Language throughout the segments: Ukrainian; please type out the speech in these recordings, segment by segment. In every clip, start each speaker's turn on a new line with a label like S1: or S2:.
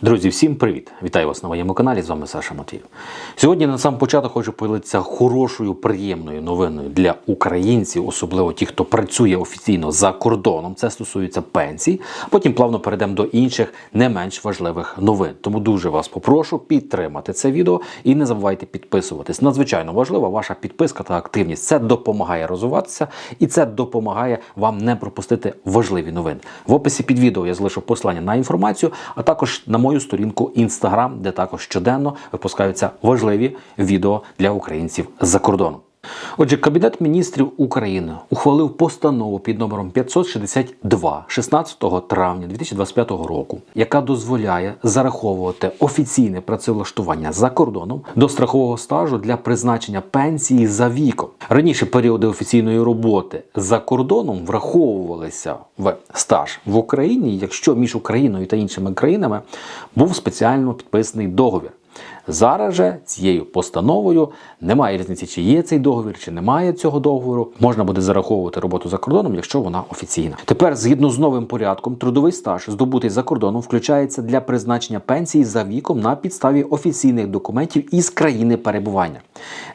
S1: Друзі, всім привіт! Вітаю вас на моєму каналі. З вами Саша Матвіїв. Сьогодні на сам початок хочу поділитися хорошою, приємною новиною для українців, особливо ті, хто працює офіційно за кордоном. Це стосується пенсій. Потім плавно перейдемо до інших не менш важливих новин. Тому дуже вас попрошу підтримати це відео і не забувайте підписуватись. Надзвичайно важлива ваша підписка та активність. Це допомагає розвиватися і це допомагає вам не пропустити важливі новини. В описі під відео я залишу посилання на інформацію, а також на мою сторінку Instagram, де також щоденно випускаються важливі відео для українців за кордоном. Отже, Кабінет міністрів України ухвалив постанову під номером 562 16 травня 2025 року, яка дозволяє зараховувати офіційне працевлаштування за кордоном до страхового стажу для призначення пенсії за віком. Раніше періоди офіційної роботи за кордоном враховувалися в стаж в Україні, якщо між Україною та іншими країнами був спеціально підписаний договір. Зараз же цією постановою немає різниці, чи є цей договір, чи немає цього договору. Можна буде зараховувати роботу за кордоном, якщо вона офіційна. Тепер, згідно з новим порядком, трудовий стаж, здобутий за кордоном, включається для призначення пенсії за віком на підставі офіційних документів із країни перебування.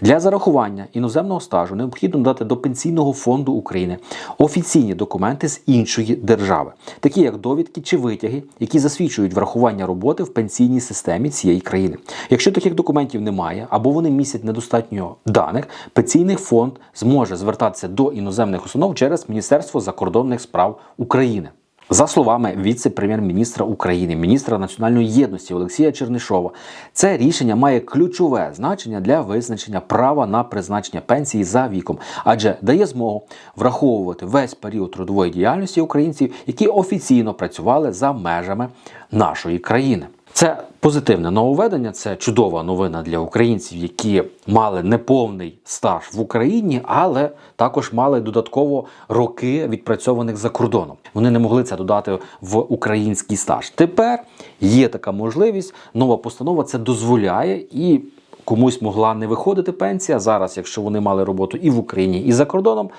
S1: Для зарахування іноземного стажу необхідно дати до пенсійного фонду України офіційні документи з іншої держави, такі як довідки чи витяги, які засвідчують врахування роботи в пенсійній системі цієї країни. Якщо таких документів немає або вони містять недостатньо даних, пенсійний фонд зможе звертатися до іноземних установ через Міністерство закордонних справ України. За словами віце-прем'єр-міністра України, міністра національної єдності Олексія Чернишова, це рішення має ключове значення для визначення права на призначення пенсії за віком, адже дає змогу враховувати весь період трудової діяльності українців, які офіційно працювали за межами нашої країни. Це позитивне нововведення, це чудова новина для українців, які мали неповний стаж в Україні, але також мали додатково роки відпрацьованих за кордоном. Вони не могли це додати в український стаж. Тепер є така можливість. Нова постанова це дозволяє і. Комусь могла не виходити пенсія зараз, якщо вони мали роботу і в Україні, і за кордоном,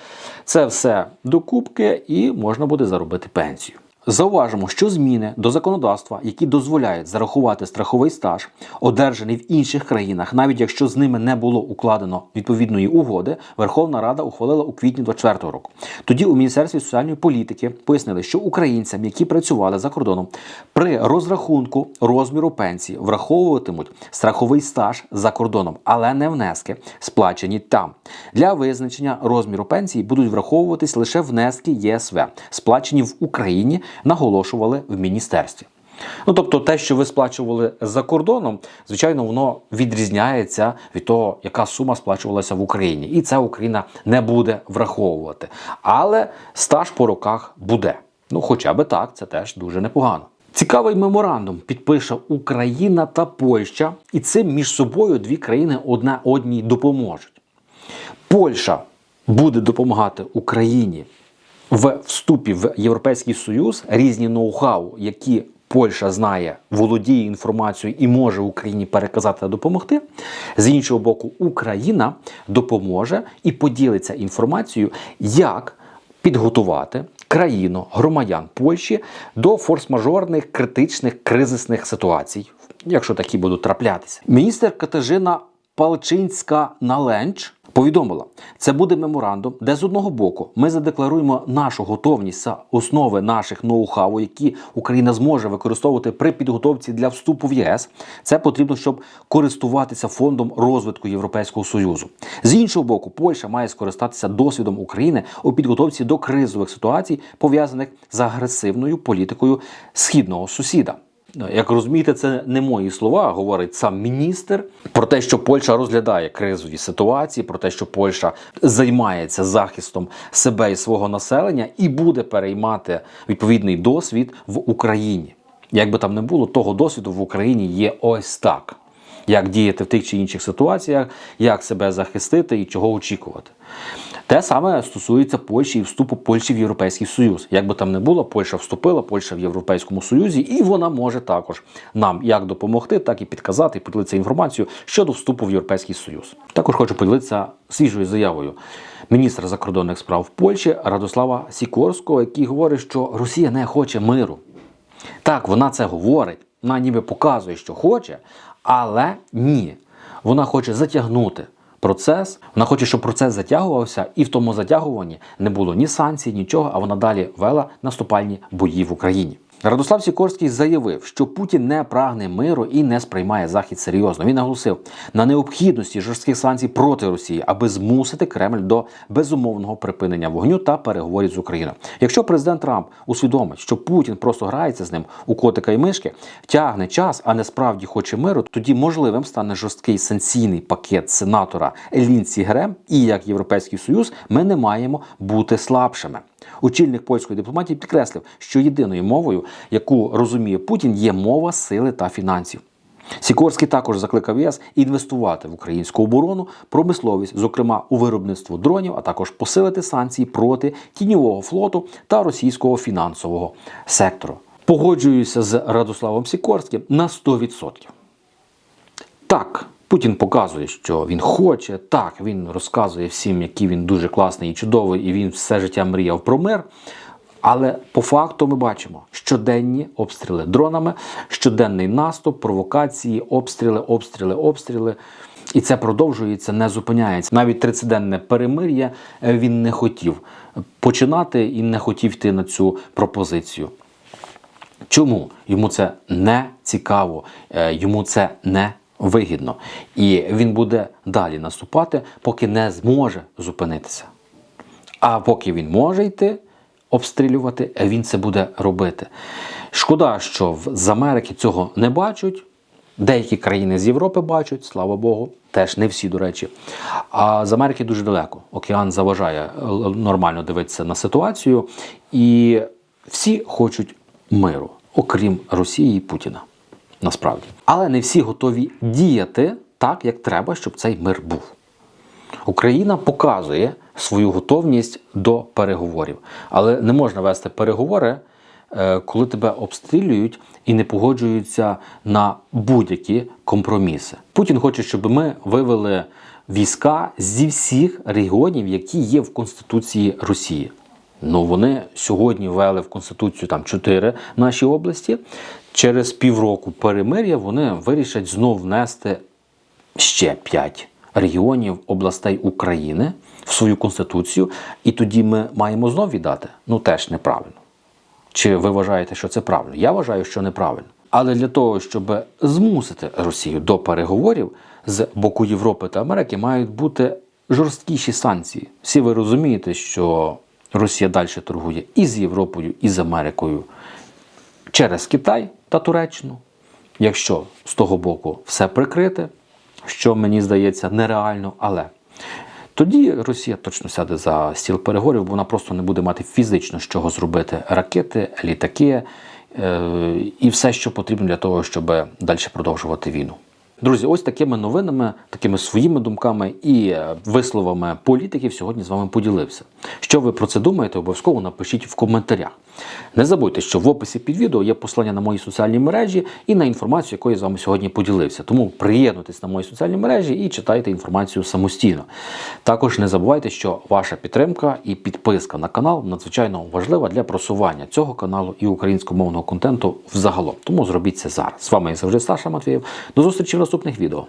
S1: це все докупки, і можна буде заробити пенсію. Зауважимо, що зміни до законодавства, які дозволяють зарахувати страховий стаж, одержаний в інших країнах, навіть якщо з ними не було укладено відповідної угоди, Верховна Рада ухвалила у квітні 2024 року. Тоді у Міністерстві соціальної політики пояснили, що українцям, які працювали за кордоном, при розрахунку розміру пенсії враховуватимуть страховий стаж за кордоном, але не внески, сплачені там. Для визначення розміру пенсії будуть враховуватись лише внески ЄСВ, сплачені в Україні наголошували в міністерстві. Ну, тобто, те, що ви сплачували за кордоном, звичайно, воно відрізняється від того, яка сума сплачувалася в Україні. І це Україна не буде враховувати. Але стаж по роках буде. Ну, хоча би так, це теж дуже непогано. Цікавий меморандум підпише Україна та Польща, і цим між собою дві країни одна одній допоможуть. Польща буде допомагати Україні в вступі в Європейський Союз різні ноу-хау, які Польща знає, володіє інформацією і може Україні переказати та допомогти. З іншого боку, Україна допоможе і поділиться інформацією, як підготувати країну громадян Польщі до форс-мажорних критичних кризисних ситуацій, якщо такі будуть траплятися. Міністр Катежина Палчинська Наленч повідомила, це буде меморандум, де з одного боку ми задекларуємо нашу готовність за основи наших ноу-хау, які Україна зможе використовувати при підготовці для вступу в ЄС. Це потрібно, щоб користуватися фондом розвитку Європейського союзу. З іншого боку, Польща має скористатися досвідом України у підготовці до кризових ситуацій, пов'язаних з агресивною політикою східного сусіда. Ну, Як розумієте, це не мої слова, говорить сам міністр про те, що Польща розглядає кризові ситуації, про те, що Польща займається захистом себе і свого населення і буде переймати відповідний досвід в Україні. Як би там не було, того досвіду в Україні є ось так. Як діяти в тих чи інших ситуаціях, як себе захистити і чого очікувати. Те саме стосується Польщі і вступу Польщі в Європейський Союз. Як би там не було, Польща вступила, Польща в Європейському Союзі, і вона може також нам як допомогти, так і підказати, і поділитися інформацією щодо вступу в Європейський Союз. Також хочу поділитися свіжою заявою міністра закордонних справ Польщі Радослава Сікорського, який говорить, що Росія не хоче миру. Так, вона це говорить. вона ніби показує, що хоче, але ні. Вона хоче затягнути процес. Вона хоче, щоб процес затягувався, і в тому затягуванні не було ні санкцій, нічого, а вона далі вела наступальні бої в Україні. Радослав Сікорський заявив, що Путін не прагне миру і не сприймає Захід серйозно. Він наголосив на необхідності жорстких санкцій проти Росії, аби змусити Кремль до безумовного припинення вогню та переговорів з Україною. Якщо президент Трамп усвідомить, що Путін просто грається з ним у котика і мишки, тягне час, а не справді хоче миру, тоді можливим стане жорсткий санкційний пакет сенатора Лінсі Грем. І як Європейський Союз ми не маємо бути слабшими. Очільник польської дипломатії підкреслив, що єдиною мовою, яку розуміє Путін, є мова сили та фінансів. Сікорський також закликав ЄС інвестувати в українську оборону, промисловість, зокрема у виробництво дронів, а також посилити санкції проти тіньового флоту та російського фінансового сектору. Погоджуюся з Радославом Сікорським на 100%. Так, Путін показує, що він хоче. Так, він розказує всім, який він дуже класний і чудовий, і він все життя мріяв про мир. Але по факту ми бачимо щоденні обстріли дронами, щоденний наступ, провокації, обстріли, обстріли, обстріли. І це продовжується, не зупиняється. Навіть 30-денне перемир'я е, він не хотів починати і не хотів йти на цю пропозицію. Чому йому це не цікаво, е, йому це не вигідно, і він буде далі наступати, поки не зможе зупинитися. А поки він може йти обстрілювати, він це буде робити. Шкода, що з Америки цього не бачать. Деякі країни з Європи бачать, слава Богу, теж не всі, до речі. А з Америки дуже далеко. Океан заважає е, нормально дивитися на ситуацію, і всі хочуть миру, окрім Росії і Путіна. Насправді. Але не всі готові діяти так, як треба, щоб цей мир був. Україна показує свою готовність до переговорів, але не можна вести переговори, е, коли тебе обстрілюють і не погоджуються на будь-які компроміси. Путін хоче, щоб ми вивели війська зі всіх регіонів, які є в Конституції Росії. Ну, вони сьогодні ввели в Конституцію там чотири наші області. Через півроку перемир'я вони вирішать знов внести ще 5 регіонів областей України в свою конституцію, і тоді ми маємо знов віддати. Ну теж неправильно. Чи ви вважаєте, що це правильно? Я вважаю, що неправильно. Але для того, щоб змусити Росію до переговорів з боку Європи та Америки, мають бути жорсткіші санкції. Всі ви розумієте, що Росія далі торгує і з Європою, і з Америкою через Китай та Туреччину. Якщо з того боку все прикрите, що мені здається нереально, але тоді Росія точно сяде за стіл переговорів, бо вона просто не буде мати фізично з чого зробити ракети, літаки е, і все, що потрібно для того, щоб далі продовжувати війну. Друзі, ось такими новинами, такими своїми думками і е, висловами політиків сьогодні з вами поділився. Що ви про це думаєте, обов'язково напишіть в коментарях. Не забудьте, що в описі під відео є посилання на мої соціальні мережі і на інформацію, якою я з вами сьогодні поділився. Тому приєднуйтесь на мої соціальні мережі і читайте інформацію самостійно. Також не забувайте, що ваша підтримка і підписка на канал надзвичайно важлива для просування цього каналу і українськомовного контенту взагалом. Тому зробіть це зараз. З вами як завжди Саша Матвієв. До зустрічі в наступних відео.